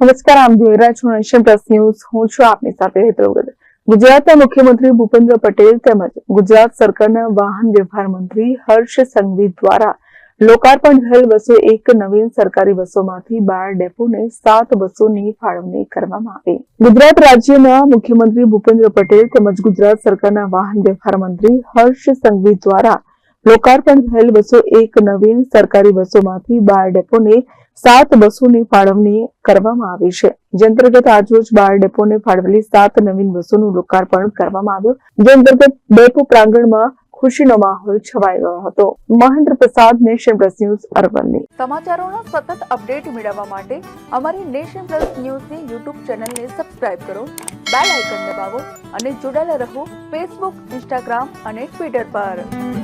નમસ્કાર, આમ જોઈ રહ્યા નેશન પ્લસ ન્યૂઝ. હું છું આપની સાથે હેતલ ગુજરાતના મુખ્યમંત્રી ભૂપેન્દ્ર પટેલ તેમજ ગુજરાત સરકારના વાહન વ્યવહાર મંત્રી હર્ષ સંઘવી દ્વારા લોકાર્પણ થયેલ બસો એક નવીન સરકારી બસોમાંથી બાર ડેપોને સાત બસોની ફાળવણી કરવામાં આવી. ગુજરાત રાજ્યના મુખ્યમંત્રી ભૂપેન્દ્ર પટેલ તેમજ ગુજરાત સરકારના વાહન વ્યવહાર મંત્રી હર્ષ સંઘવી દ્વારા લોકાર્પણ થયેલ બસો એક નવીન સરકારી બસોમાંથી બાર ડેપોને સાત બસોની ફાળવણી કરવામાં આવી છે. જે અંતર્ગત આજરોજ બાર ડેપોને ફાળવેલી સાત નવીન બસોનું લોકાર્પણ કરવામાં આવ્યું, જે અંતર્ગત ડેપો પ્રાંગણમાં ખુશીનો માહોલ છવાઈ ગયો હતો. મહેન્દ્ર પ્રસાદ નેશન પ્લસ ન્યૂઝ અરવલ્લી. સમાચારોના સતત અપડેટ મેળવવા માટે અમારી નેશન પ્લસ ન્યૂઝની યુટ્યુબ ચેનલને સબસ્ક્રાઇબ કરો, બેલ આઇકન દબાવો અને જોડાયેલા રહો ફેસબુક ઇન્સ્ટાગ્રામ અને ટ્વિટર પર.